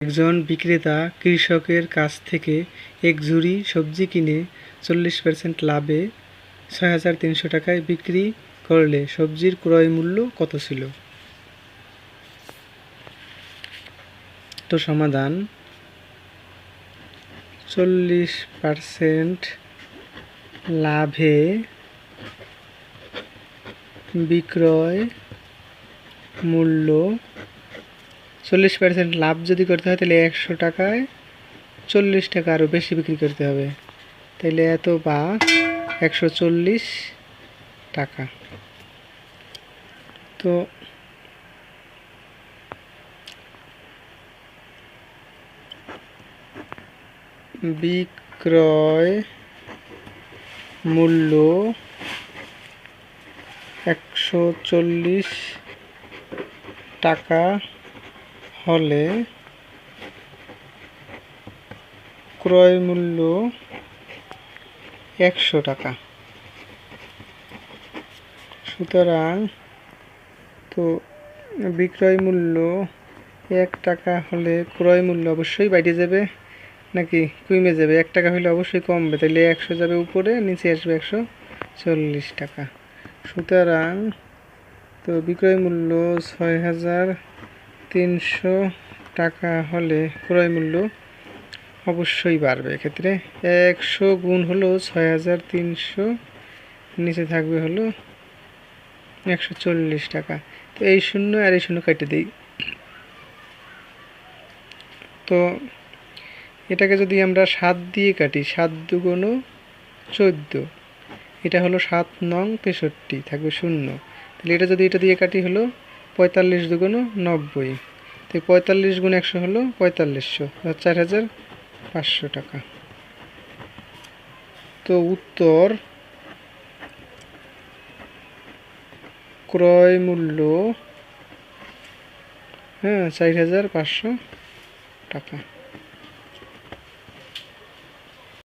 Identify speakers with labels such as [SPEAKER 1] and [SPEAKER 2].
[SPEAKER 1] একজন বিক্রেতা কৃষকের কাছ থেকে এক ঝুড়ি সবজি কিনে চল্লিশ পার্সেন্ট লাভে ছয় হাজার তিনশো টাকায় বিক্রি করলে সবজির ক্রয় মূল্য কত ছিল? তো সমাধান, চল্লিশ পার্সেন্ট লাভে বিক্রয় মূল্য চল্লিশ পার্সেন্ট লাভ যদি করতে হয়, তাহলে একশো টাকায় চল্লিশ টাকা আরও বেশি বিক্রি করতে হবে। তাহলে এত বা একশো চল্লিশ টাকা। তো বিক্রয় মূল্য একশো চল্লিশ টাকা হলে ক্রয় মূল্য একশো টাকা। সুতরাং তো বিক্রয় মূল্য এক টাকা হলে ক্রয় মূল্য অবশ্যই বাইরে যাবে নাকি কমে যাবে? এক টাকা হলে অবশ্যই কমবে। তাহলে একশো যাবে উপরে, নিচে আসবে একশো চল্লিশ টাকা। সুতরাং তো বিক্রয় মূল্য ছয় হাজার তিনশো টাকা হলে ক্রয় মূল্য অবশ্যই বাড়বে। এক্ষেত্রে একশো গুণ হলো ছয় হাজার তিনশো, নিচে থাকবে হলো একশো চল্লিশ টাকা। তো এই শূন্য আর এই শূন্য কেটে দিই। তো এটাকে যদি আমরা সাত দিয়ে কাটি, সাত দুগুণ চোদ্দ, এটা হলো সাত নং তেষট্টি, থাকবে শূন্য। তাহলে এটা যদি এটা দিয়ে কাটি হলো পঁয়তাল্লিশ দুগুণ নব্বই। তো পঁয়তাল্লিশ গুণ একশো হলো পঁয়তাল্লিশশো চার হাজার পাঁচশো টাকা। তো উত্তর, ক্রয় মূল্য হ্যাঁ চার হাজার পাঁচশো টাকা।